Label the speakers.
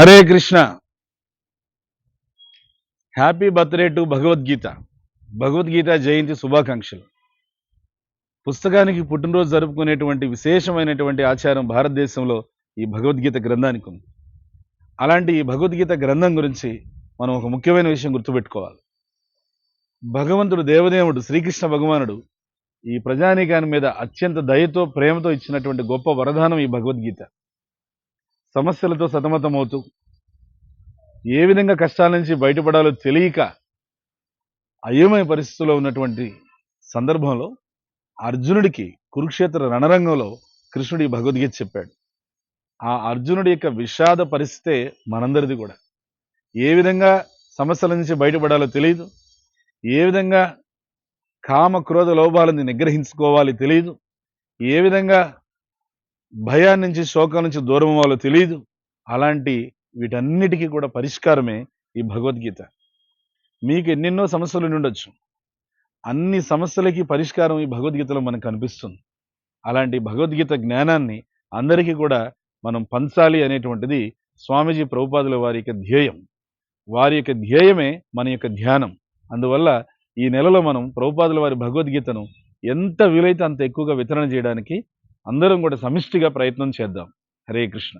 Speaker 1: Hare Krishna. Happy birthday to Bhagavad Gita Bhagavad Gita Jayanti శుభాకాంక్షలు. పుస్తకానికి పుట్టినరోజు జరుపుకునేటువంటి విశేషమైనటువంటి ఆచారం భారతదేశంలో ఈ భగవద్గీత గ్రంథానికి ఉంది. అలాంటి ఈ భగవద్గీత గ్రంథం గురించి మనం ఒక ముఖ్యమైన విషయం గుర్తుపెట్టుకోవాలి. భగవంతుడు దేవదేవుడు శ్రీకృష్ణ భగవానుడు ఈ ప్రజానీకాన్ని మీద అత్యంత దయతో ప్రేమతో ఇచ్చినటువంటి గొప్ప వరదానం ఈ భగవద్గీత సమస్యలతో సతమతమవుతూ ఏ విధంగా కష్టాల నుంచి బయటపడాలో తెలియక అయోమయ పరిస్థితుల్లో ఉన్నటువంటి సందర్భంలో అర్జునుడికి కురుక్షేత్ర రణరంగంలో కృష్ణుడి భగవద్గీత చెప్పాడు. ఆ అర్జునుడి యొక్క విషాద పరిస్థితే మనందరిది కూడా. ఏ విధంగా సమస్యల నుంచి బయటపడాలో తెలియదు ఏ విధంగా కామ క్రోధ లోభాలని నిగ్రహించుకోవాలి తెలియదు ఏ విధంగా భయాన్ని నుంచి శోకం నుంచి దూరం వాళ్ళు తెలియదు అలాంటి వీటన్నిటికీ కూడా పరిష్కారమే ఈ భగవద్గీత. మీకు ఎన్నెన్నో సమస్యలు ఉండొచ్చు. అన్ని సమస్యలకి పరిష్కారం ఈ భగవద్గీతలో మనకు కనిపిస్తుంది అలాంటి భగవద్గీత జ్ఞానాన్ని అందరికీ కూడా మనం పంచాలి అనేటువంటిది స్వామీజీ ప్రభుపాదుల వారి యొక్క ధ్యేయం. వారి యొక్క ధ్యేయమే మన యొక్క ధ్యానం. అందువల్ల ఈ నెలలో మనం ప్రభుపాదుల వారి భగవద్గీతను ఎంత వీలైతే అంత ఎక్కువగా వితరణ చేయడానికి అందరం కూడా సమిష్టిగా ప్రయత్నం చేద్దాం. హరే కృష్ణ.